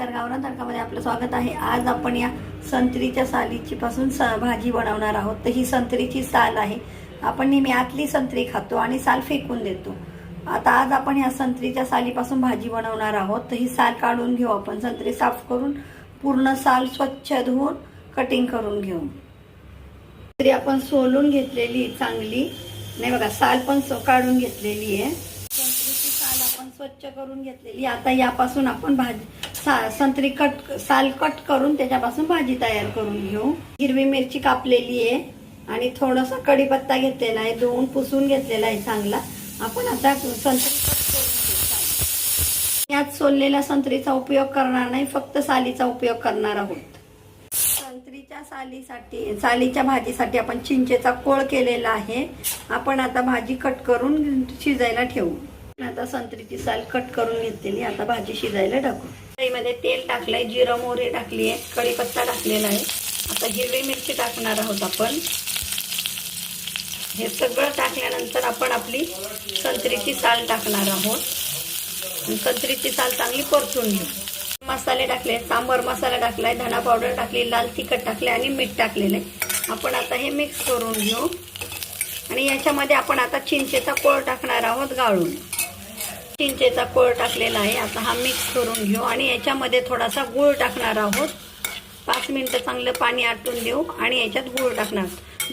नमस्कार गावरान तडकामध्ये आपलं स्वागत आहे. आज आपण या संत्रीच्या सालीची पासून भाजी बनवणार आहोत. तर ही संत्रीची साल आहे. आपण नेहमी आतली संत्री खातो आणि साल फेकून देतो. आता आज आपण या संत्रीच्या सालीपासून भाजी बनवणार आहोत. तर ही साल काढून घेऊ आपण. संत्री साफ करून पूर्ण साल स्वच्छ धुवून कटिंग करून घेऊ. तरी आपण सोलून घेतलेली चांगली. नाही बघा साल पण काढून घेतलेली आहे. संत्रीची साल आपण स्वच्छ करून घेतलेली. आता यापासून आपण भाजी सा- संत्री कट साल कट करून त्याच्यापासून भाजी तयार करून घेऊ. हिरवी मिरची कापलेली आहे आणि थोडासा कढीपत्ता घेतलेला आहे. धुवून पुसून घेतलेला आहे चांगला. आपण आता संत्री कट करून यात सोललेल्या संत्रीचा उपयोग करणार नाही. फक्त सालीचा उपयोग करणार आहोत. संत्रीच्या सालीसाठी सालीच्या भाजीसाठी आपण चिंचेचा कोळ केलेला आहे. आपण आता भाजी कट करून शिजायला ठेवू. आता संत्रीची साल कट करून घेतलेली आता भाजी शिजायला टाकू. कढईमध्ये तेल टाकलंय जिरं मोहरी टाकली आहे कढीपत्ता टाकलेला आहे. आता हिरवी मिरची टाकणार आहोत आपण. हे सगळं टाकल्यानंतर आपण आपली संत्रीची साल टाकणार आहोत. संत्रीची साल चांगली परतून घेऊ. मसाले टाकले सांबर मसाला टाकलाय धना पावडर टाकली लाल तिखट टाकले आणि मीठ टाकलेलं आहे. आपण आता हे मिक्स करून घेऊ. आणि याच्यामध्ये आपण आता चिंचेचा कोळ टाकणार आहोत गाळून. चिंचेचा कोळ टाकलेला आहे. आता हा मिक्स करून घेऊ आणि याच्यामध्ये थोडासा गूळ टाकणार आहोत. पाच मिनटं चांगलं पाणी आटून देऊ आणि याच्यात गूळ टाकणार.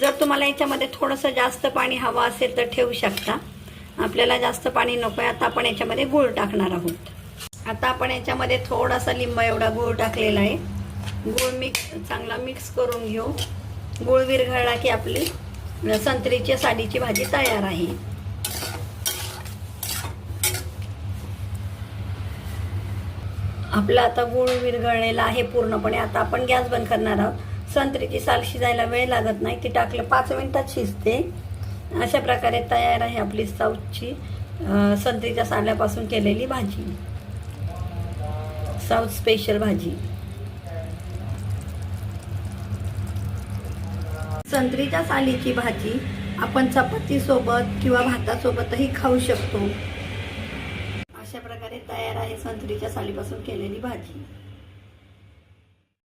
जर तुम्हाला याच्यामध्ये थोडंसं जास्त पाणी हवं असेल तर ठेवू शकता. आपल्याला जास्त पाणी नको आहे. आता आपण याच्यामध्ये गूळ टाकणार आहोत. आता आपण याच्यामध्ये थोडासा लिंबा एवढा गूळ टाकलेला आहे. गूळ मिक्स चांगला मिक्स करून घेऊ. गूळ विरघळला की आपली संत्रीची साडीची भाजी तयार आहे. आपला आता गूळ विरघळलेला आहे पूर्णपणे. आता आपण गॅस बंद करणार आहोत. संत्रीची साल शिजायला वेळ लागत नाही. ती टाकलं पाच मिनिटात शिजते. अशा प्रकारे तयार आहे आपली साऊथची संत्रीच्या साल्यापासून केलेली भाजी. साऊथ स्पेशल भाजी. संत्रीच्या सालीची भाजी आपण चपातीसोबत किंवा भातासोबतही खाऊ शकतो. अशा प्रकारे तयार आहे संत्रीच्या सालीपासून केलेली भाजी.